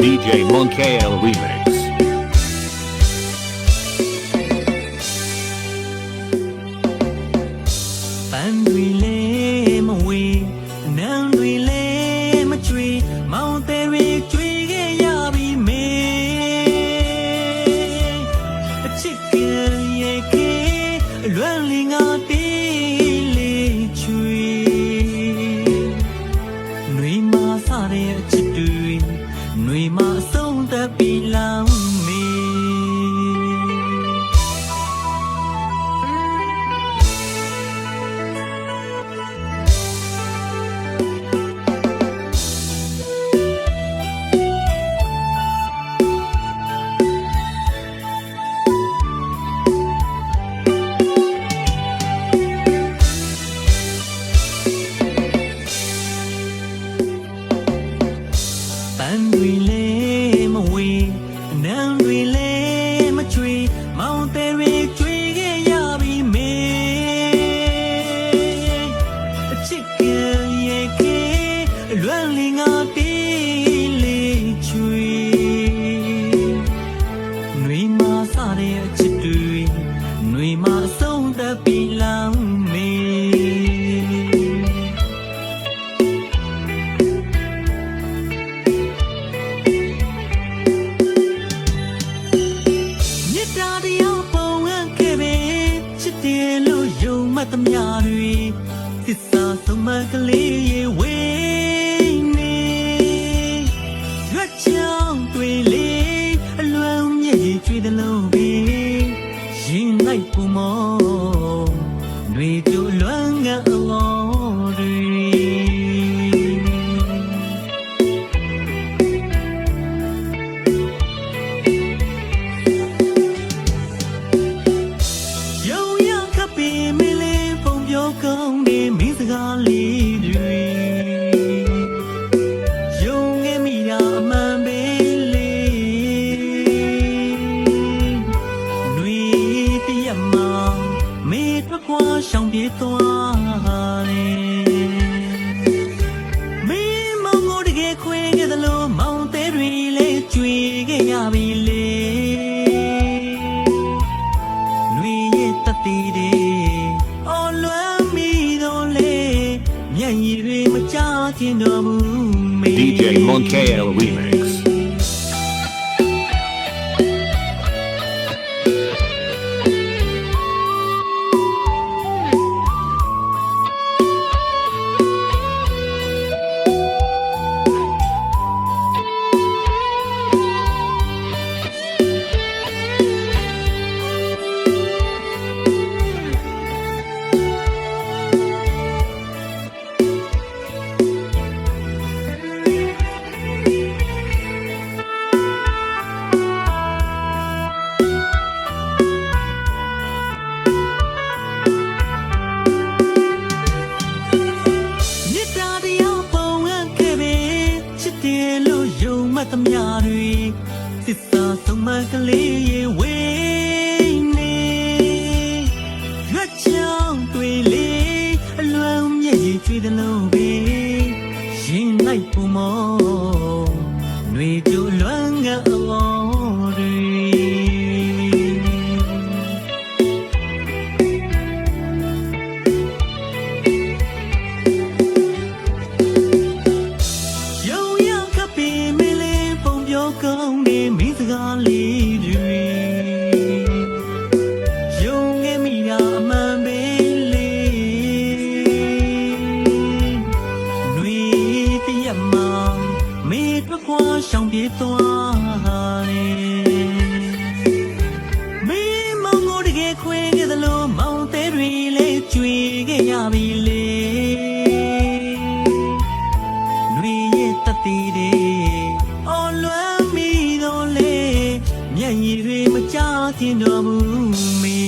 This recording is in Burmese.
DJ Monkael Remix. ပန်းတွေလည်းမဝေးနန်းတွေလည်းမကျွေမောင်တယ်တွေကျွေခဲ့ရပြီမေအ စားတဲ့အချစ်တွေຫນွေမှာအဆုံးသတ်ပြီလောင် တာတရားပုံအပ်ခဲ့ပဲချစ်တယ်လို့ယုံမှတ်သမျှတွေသစ္စာဆုံးမကလေးရေဝေးနေရွက်ချောင်းတွေလေအလွန်မြည်ကြွေးတယ်လို့ပဲရင်လိုက်ပုံမောတွေ မေထွက်ခွာရှောင်ပြေးသွားတယ်မင်းမောင်ကိုတကယ်ခွေခဲ့သလိုမောင်သေးတွေလည်းကြွေခဲ့ရပြီလေလွေရဲ့တတိတွေအော်လွမ်းမိတော့လေမျက်ရည်တွေမကြခင်တော့ဘူးမေ DJ Monkael Remix. သမျှတွေသစ္စာဆုံးမကလေးရေဝေးနေရွက်ချောင်းတွေလေအလွန်မြည်ရည်ကြွေးတယ်လို့ပဲရင်လိုက်ပုံမောຫນွေကြိုလွမ်းကအလော မင်းစကားလေးတွေရုံငယ်မိတာအမှန်ပဲလေຫນွေတရက်မှာမေထွက်ခွာရှောင်ပြေးသွားတယ်မင်းမောင်ကိုတကယ်ခွေခဲ့သလိုမောင်သေးတွေလည်းကြွေခဲ့ရပြီလေလွေ မျက်ရည်တွေမကြခင်တော်မူမေ